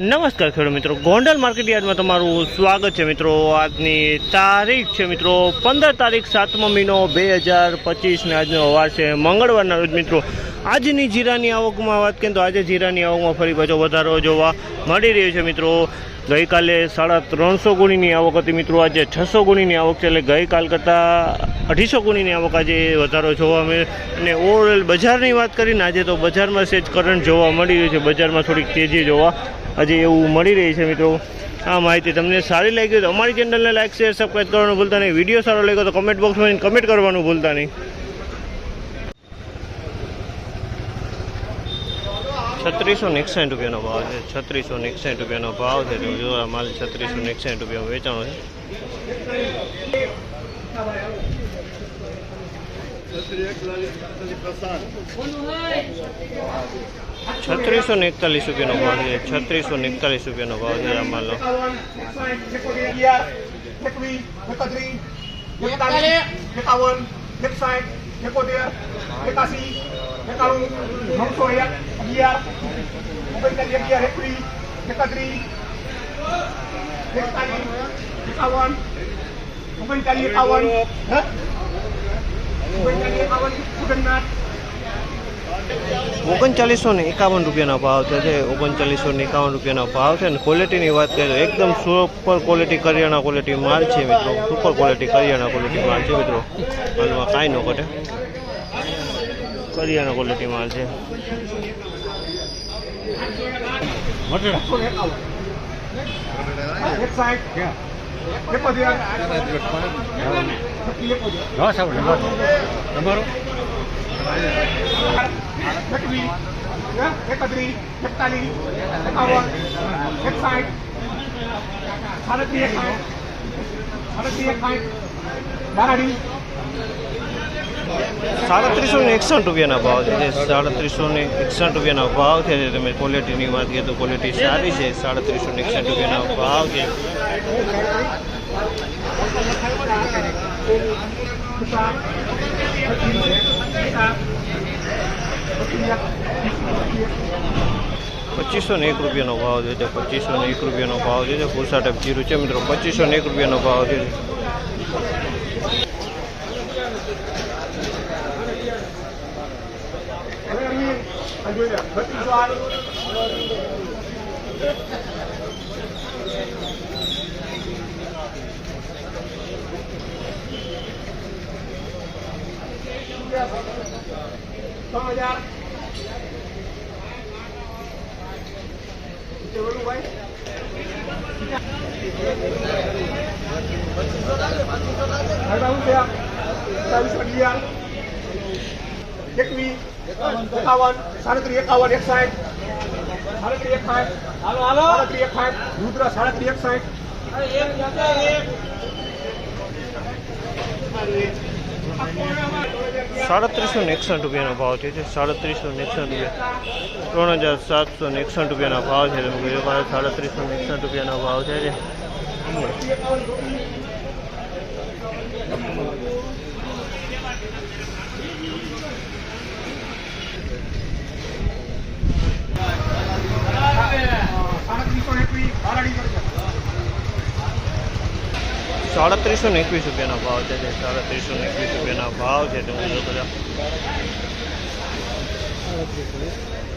નમસ્કાર ખેડૂત મિત્રો. ગોંડલ માર્કેટ યાર્ડમાં તમારું સ્વાગત છે મિત્રો. આજની તારીખ છે મિત્રો પંદર તારીખ સાતમો મહિનો બે હજાર પચીસને આજનો વાર છે. મંગળવારના રોજ મિત્રો આજની જીરાની આવકમાં વાત કરીએ તો આજે જીરાની આવકમાં ફરી પાછો વધારો જોવા મળી રહ્યો છે મિત્રો. ગઈકાલે સાડા ત્રણસો ગુણીની આવક હતી મિત્રો. આજે છસો ગુણીની આવક છે એટલે ગઈકાલ કરતાં અઢીસો ગુણીની આવક આજે વધારો જોવા મળે અને ઓવરઓલ બજારની વાત કરીને આજે તો બજારમાં સેજ કરંટ જોવા મળી રહ્યું છે. બજારમાં થોડીક તેજી જોવા હજી એવું મળી રહી છે મિત્રો. આ માહિતી તમને સારી લાગી તો અમારી ચેનલને લાઈક શેર સબસ્ક્રાઈબ કરવાનું ભૂલતા નહીં. વીડિયો સારો લાગ્યો તો કમેન્ટ બોક્સમાં કમેન્ટ કરવાનું ભૂલતા નહીં. છત્રીસો એકસાઠ રૂપિયાનો ભાવ છે. છત્રીસો એકસાઠ રૂપિયાનો ભાવ છે. જો આ માલ છત્રીસો એકસાઠ રૂપિયામાં વેચાણો છે. છત્રીસો ને એકતાલીસ રૂપિયાનો ભાવ છે છત્રીસો ને એકતાલીસ રૂપિયાનો ભાવ છે આ માલનો એકાવન એકસાઠ એકોતેર એકાસી એકાણું નવસો એક અગિયાર ઓગણચાલીસ અગિયાર એકવીસ એકત્રીસ એકતાલીસ એકાવન ઓગણચાલીસ એકાવન હે? ઓગણચાલીસ એકાવન સુગંધનાથ ઓગણચાલીસો ને એકાવન રૂપિયાનો ભાવ છે જે ઓગણચાલીસો ને એકાવન રૂપિયાનો ભાવ છે અને ક્વોલિટીની વાત કરીએ તો એકદમ સુપર ક્વોલિટી કરિયાણા ક્વોલિટી માલ છે મિત્રો સુપર ક્વોલિટી કરિયાણા ક્વોલિટી માલ છે મિત્રો હાલમાં કાંઈ ન ઘટે કરિયાણા ક્વોલિટી માલ છે એકસો એકત્રીસ એકતાલીસ એકાવન એકસાઠ સાડત્રીસ એકસાઠ સાડત્રીસ એકસાઠ બારાડી સાડત્રીસો ને એકસઠ રૂપિયાના ભાવ છે. સાડા સાડત્રીસો ને એકસઠ રૂપિયાના ભાવ છે તમે ક્વોલિટીની વાત કરીએ તો ક્વોલિટી સારી છે. સાડત્રીસો ને એકસઠ રૂપિયાના ભાવ છે. પચીસો ને એક રૂપિયાનો ભાવ છે જે પચીસો ને એક રૂપિયાનો ભાવ છે જે પુરસા ટાઈપ જીરું છે મિત્રો પચીસો ને એક રૂપિયાનો ભાવ છે હવે અમે આ જોઈ લો, બત્રીસો આઠ ત્રણ હજાર એકવીસ એકાવન સાડત્રીસ એકાવન એકસાઠ સાડત્રીસ એકસાઠ હાલો હાલો સાડત્રીસ એકસાઠ રુદ્ર સાડત્રીસ એકસાઠ સાડત્રીસો ને એકસઠ રૂપિયાનો ભાવ છે સાડત્રીસો ને એકસઠ રૂપિયા. ત્રણ હજાર સાતસો ને એકસઠ રૂપિયાના ભાવ છે તમે જોઈ છો, સાડત્રીસો ને એકસઠ રૂપિયાનો ભાવ છે સાડત્રીસો ને એકવીસ રૂપિયાનો ભાવ છે સાડત્રીસો ને એકવીસ રૂપિયાના ભાવ છે તમે જોઈ શકો છો